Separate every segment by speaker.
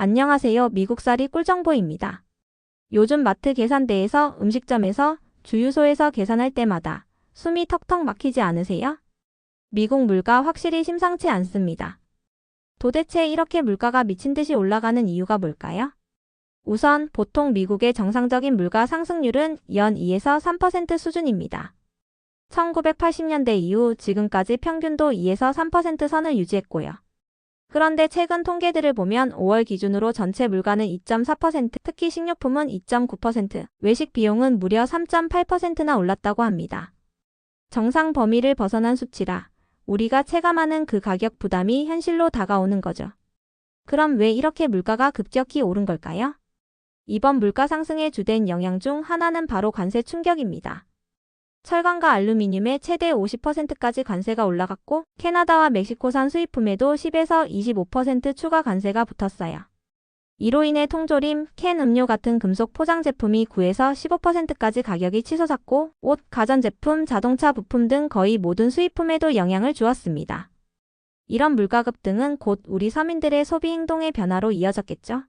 Speaker 1: 안녕하세요. 미국살이 꿀정보입니다. 요즘 마트 계산대에서 음식점에서 주유소에서 계산할 때마다 숨이 턱턱 막히지 않으세요? 미국 물가 확실히 심상치 않습니다. 도대체 이렇게 물가가 미친 듯이 올라가는 이유가 뭘까요? 우선 보통 미국의 정상적인 물가 상승률은 연 2에서 3% 수준입니다. 1980년대 이후 지금까지 평균도 2에서 3% 선을 유지했고요. 그런데 최근 통계들을 보면 5월 기준으로 전체 물가는 2.4%, 특히 식료품은 2.9%, 외식 비용은 무려 3.8%나 올랐다고 합니다. 정상 범위를 벗어난 수치라 우리가 체감하는 그 가격 부담이 현실로 다가오는 거죠. 그럼 왜 이렇게 물가가 급격히 오른 걸까요? 이번 물가 상승의 주된 영향 중 하나는 바로 관세 충격입니다. 철강과 알루미늄에 최대 50%까지 관세가 올라갔고 캐나다와 멕시코산 수입품에도 10에서 25% 추가 관세가 붙었어요. 이로 인해 통조림, 캔 음료 같은 금속 포장 제품이 9에서 15%까지 가격이 치솟았고 옷, 가전제품, 자동차 부품 등 거의 모든 수입품에도 영향을 주었습니다. 이런 물가 급 등은 곧 우리 서민들의 소비 행동의 변화로 이어졌겠죠.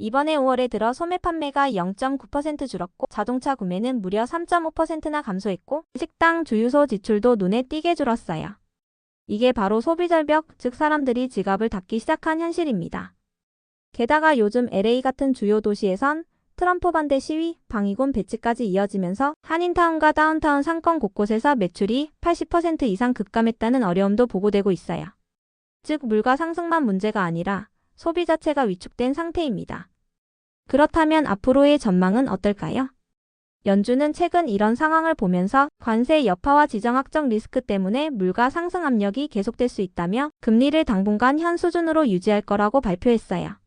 Speaker 1: 이번에 5월에 들어 소매 판매가 0.9% 줄었고 자동차 구매는 무려 3.5%나 감소했고 식당, 주유소 지출도 눈에 띄게 줄었어요. 이게 바로 소비 절벽, 즉 사람들이 지갑을 닫기 시작한 현실입니다. 게다가 요즘 LA 같은 주요 도시에선 트럼프 반대 시위, 방위군 배치까지 이어지면서 한인타운과 다운타운 상권 곳곳에서 매출이 80% 이상 급감했다는 어려움도 보고되고 있어요. 즉 물가 상승만 문제가 아니라 소비 자체가 위축된 상태입니다. 그렇다면 앞으로의 전망은 어떨까요? 연준은 최근 이런 상황을 보면서 관세 여파와 지정학적 리스크 때문에 물가 상승 압력이 계속될 수 있다며 금리를 당분간 현 수준으로 유지할 거라고 발표했어요.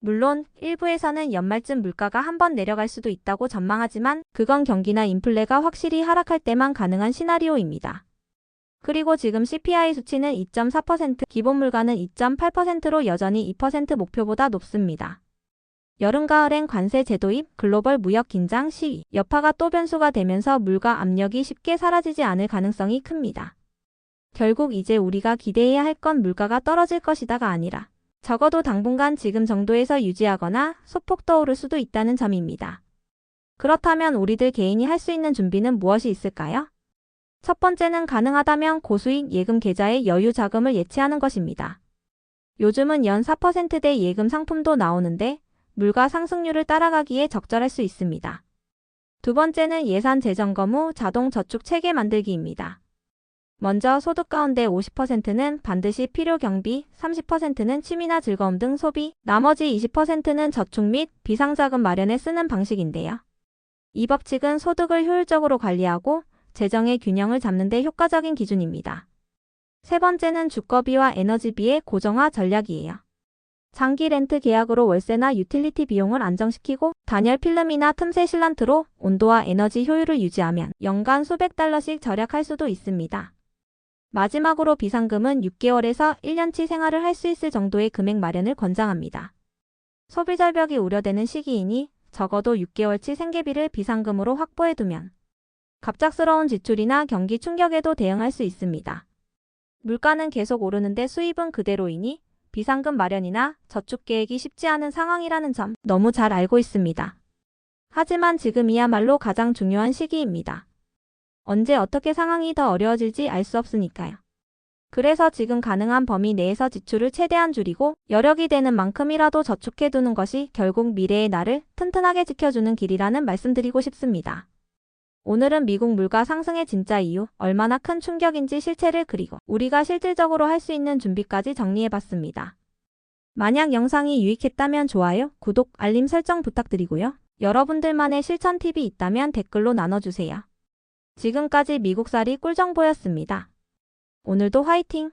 Speaker 1: 물론 일부에서는 연말쯤 물가가 한 번 내려갈 수도 있다고 전망하지만 그건 경기나 인플레가 확실히 하락할 때만 가능한 시나리오입니다. 그리고 지금 CPI 수치는 2.4%, 기본 물가는 2.8%로 여전히 2% 목표보다 높습니다. 여름 가을엔 관세 제도 입, 글로벌 무역 긴장 시기, 여파가 또 변수가 되면서 물가 압력이 쉽게 사라지지 않을 가능성이 큽니다. 결국 이제 우리가 기대해야 할 건 물가가 떨어질 것이다가 아니라 적어도 당분간 지금 정도에서 유지하거나 소폭 떠오를 수도 있다는 점입니다. 그렇다면 우리들 개인이 할 수 있는 준비는 무엇이 있을까요? 첫 번째는 가능하다면 고수익 예금 계좌에 여유 자금을 예치하는 것입니다. 요즘은 연 4%대 예금 상품도 나오는데 물가 상승률을 따라가기에 적절할 수 있습니다. 두 번째는 예산 재점검 후 자동 저축 체계 만들기입니다. 먼저 소득 가운데 50%는 반드시 필요 경비, 30%는 취미나 즐거움 등 소비, 나머지 20%는 저축 및 비상자금 마련에 쓰는 방식인데요. 이 법칙은 소득을 효율적으로 관리하고 재정의 균형을 잡는 데 효과적인 기준입니다. 세 번째는 주거비와 에너지비의 고정화 전략이에요. 장기 렌트 계약으로 월세나 유틸리티 비용을 안정시키고 단열 필름이나 틈새 실란트로 온도와 에너지 효율을 유지하면 연간 수백 달러씩 절약할 수도 있습니다. 마지막으로 비상금은 6개월에서 1년치 생활을 할 수 있을 정도의 금액 마련을 권장합니다. 소비 절벽이 우려되는 시기이니 적어도 6개월치 생계비를 비상금으로 확보해두면 갑작스러운 지출이나 경기 충격에도 대응할 수 있습니다. 물가는 계속 오르는데 수입은 그대로이니 비상금 마련이나 저축 계획이 쉽지 않은 상황이라는 점 너무 잘 알고 있습니다. 하지만 지금이야말로 가장 중요한 시기입니다. 언제 어떻게 상황이 더 어려워질지 알 수 없으니까요. 그래서 지금 가능한 범위 내에서 지출을 최대한 줄이고 여력이 되는 만큼이라도 저축해두는 것이 결국 미래의 나를 튼튼하게 지켜주는 길이라는 말씀드리고 싶습니다. 오늘은 미국 물가 상승의 진짜 이유, 얼마나 큰 충격인지 실체를 그리고 우리가 실질적으로 할 수 있는 준비까지 정리해봤습니다. 만약 영상이 유익했다면 좋아요, 구독, 알림 설정 부탁드리고요. 여러분들만의 실천 팁이 있다면 댓글로 나눠주세요. 지금까지 미국살이 꿀정보였습니다. 오늘도 화이팅!